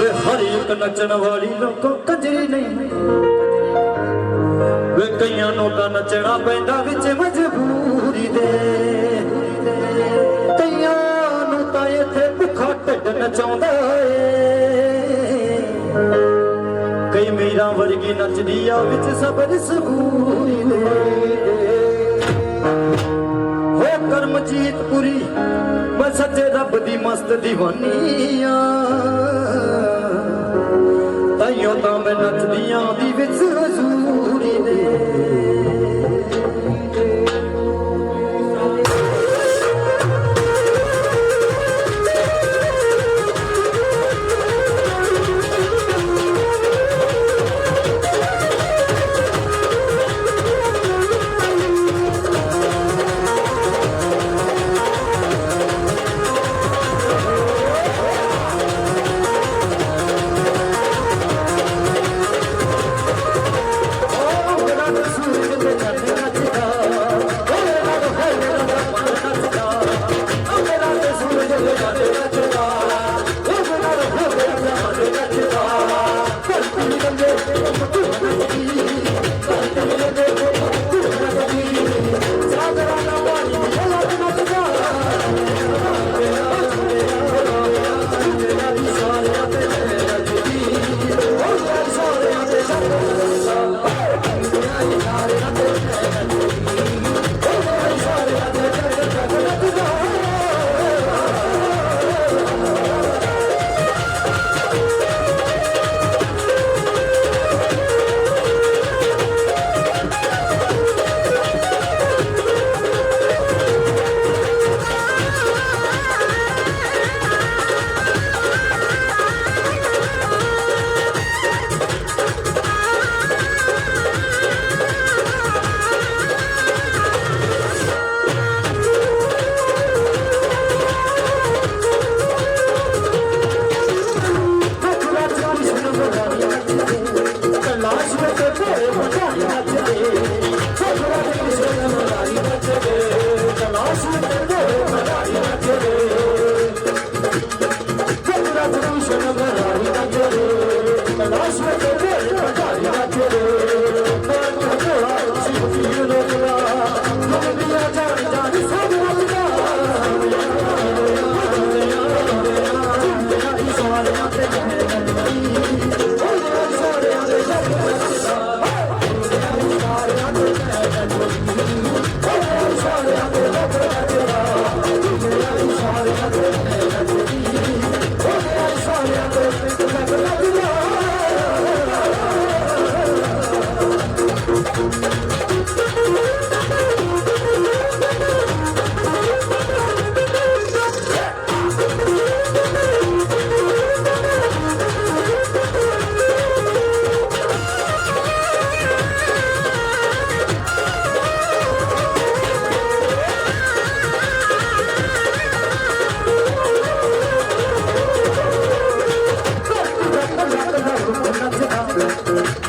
ਵੇ ਹਰ ਇੱਕ ਨੱਚਣ ਵਾਲੀ ਲੋਕੋ ਕੰਜਰੀ ਨਹੀਂ ਵੇ ਕਈਆਂ ਨੂੰ ਤਾਂ ਨੱਚਣਾ ਪੈਂਦਾ ਵਿੱਚ ਮਜਬੂਰੀ ਦੇ। ਕਈਆਂ ਨੂੰ ਤਾਂ ਇੱਥੇ ਭੁੱਖਾ ਢਿੱਡ ਨਚਾਉਂਦਾ ਏ। ਕਈ ਮੇਰਾ ਵਰਗੀ ਨੱਚਦੀ ਆ ਵਿੱਚ ਸਬਰ ਸਬੂਰੀ ਦੇ। ਕਰਮਜੀਤ ਪੁਰੀ, ਮੈਂ ਸੱਚੇ ਰੱਬ ਦੀ ਮਸਤ دیਵਾਨੀਆਂ 別の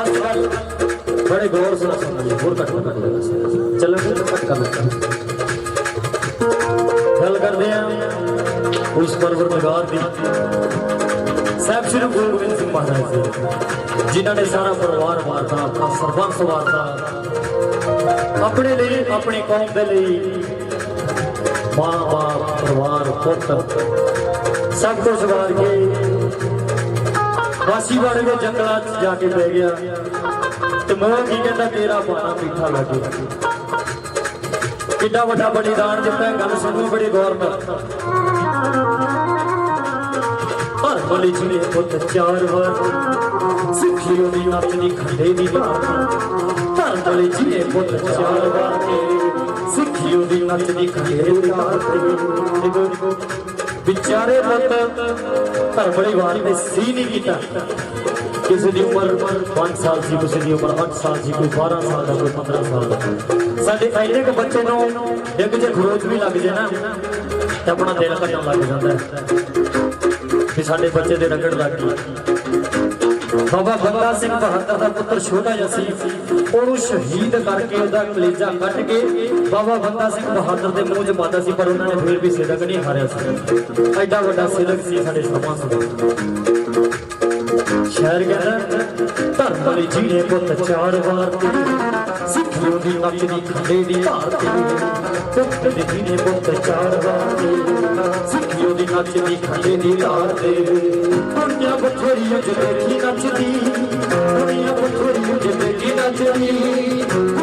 ਬੜੇ ਗੌਰ ਨਾਲ ਸੁਣ ਹੋਰ ਘੱਟ ਘੱਟ ਚੱਲਣ ਨੂੰ ਘੱਟ ਕਰ ਲੈਣਾ ਗੱਲ ਕਰਦੇ ਆ ਉਸ ਪਰਵਰਦਗਾਰ ਦੀ ਸਾਹਿਬ ਸ੍ਰੀ ਗੁਰੂ ਗੋਬਿੰਦ ਸਿੰਘ ਮਹਾਰਾਜ ਜੀ ਜਿਨ੍ਹਾਂ ਨੇ ਸਾਰਾ ਪਰਿਵਾਰ ਵਾਰਤਾ ਆਪਣਾ ਸਰਬੰਸ ਵਾਰਤਾ ਆਪਣੇ ਲਈ ਆਪਣੀ ਕੌਮ ਦੇ ਲਈ ਮਾਂ ਬਾਪ ਪਰਿਵਾਰ ਪੁੱਤ ਸਭ ਕੁਝ ਵਾਰ ਕੇ ਵਾਸੀ ਵਾਲੇ ਦੇ ਜੰਗਲਾਂ 'ਚ ਜਾ ਕੇ ਬਹਿ ਗਿਆ ਤੇ ਮੋਹ ਕੀ ਕਹਿੰਦਾ, ਤੇਰਾ ਪਾਣਾ ਮਿੱਠਾ ਲੱਗੇ ਕਿੱਡਾ ਵੱਡਾ ਬਲੀਦਾਨ ਦਿੱਤਾ ਗੱਲ ਸੁਣੋ ਬੜੀ ਗੌਰ ਨਾਲ। ਹਰ ਬਲੀ ਜੀ ਨੇ ਪੁੱਤ ਚਾਰ ਵਾਰ, ਸਿੱਖੀ ਉਹਦੀ ਨੱਤ ਦੀ ਖੰਡੇ ਦੀ ਬਾਤ ਹਰ ਬਲੀ ਜੀ ਨੇ ਪੁੱਤ ਚਾਰ ਵਾਰ ਸਿੱਖੀ ਉਹਦੀ ਨੱਤ ਦੀ ਖੰਡੇ ਦੀ ਬਾਤ ਵਿਚਾਰੇ ਪੁੱਤ ਹਰ ਨੇ ਸੀ ਨਹੀਂ ਕੀਤਾ। ਕਿਸੇ ਦੀ ਉਮਰ 5 ਸਾਲ ਸੀ, ਕਿਸੇ ਦੀ ਉਮਰ 8 ਸਾਲ ਸੀ, ਕੋਈ 12 ਸਾਲ ਦਾ, ਕੋਈ 15 ਸਾਲ ਦਾ। ਸਾਡੇ ਐਨੇ ਕੁ ਬੱਚੇ ਨੂੰ ਇੱਕ ਜੇ ਖਰੋਚ ਵੀ ਲੱਗ ਜੇ ਨਾ, ਤਾਂ ਆਪਣਾ ਦਿਲ ਘਟਣ ਲੱਗ ਜਾਂਦਾ ਹੈ। ਕਿ ਸਾਡੇ ਬੱਚੇ ਦੇ ਰਗੜ ਲੱਗ ਗਈ। ਬਾਬਾ ਬੰਦਾ ਸਿੰਘ ਬਹਾਦਰ ਦਾ ਪੁੱਤਰ ਛੋਟਾ ਜਿਹਾ ਸੀ। ਉਹਨੂੰ ਸ਼ਹੀਦ ਕਰਕੇ ਉਹਦਾ ਕਲੇਜਾ ਕੱਟ ਕੇ ਬਾਬਾ ਬੰਦਾ ਸਿੰਘ ਬਹਾਦਰ ਦੇ ਮੂੰਹ 'ਚ ਮਾਤਾ ਸੀ, ਪਰ ਉਹਨਾਂ ਨੇ ਫਿਰ ਵੀ ਸਿਦਕ ਨਹੀਂ ਹਾਰਿਆ ਸੀ। ਐਡਾ ਵੱਡਾ ਸਿਦਕ ਸੀ ਸਾਡੇ ਸਮਾਂ ਸਮਾਂ। ਸ਼ਹਿਰ ਕਹਿੰਦਾ ਧਰਮ ਵਾਲੀ ਜੀ ਪੁੱਤ ਚਾਰ ਵਾਰ ਸਿੱਖਿਓ ਦੀ ਨੱਚ ਖੰਡੇ ਦੀ ਧਾਰ ਪੁੱਤ ਦੀ ਜੀ ਪੁੱਤ ਚਾਰ ਵਾਰ ਸਿੱਖਿਓ ਦੀ ਨੱਚ ਖੰਡੇ ਦੀ ਧਾਰ ਦੁਨੀਆ ਬਥੇਰੀ ਜੋ ਦੇਖੀ ਨੱਚਦੀ ਦੁਨੀਆ ਬਥੇਰੀ ਜਿੰਦਗੀ ਨੱਚਦੀ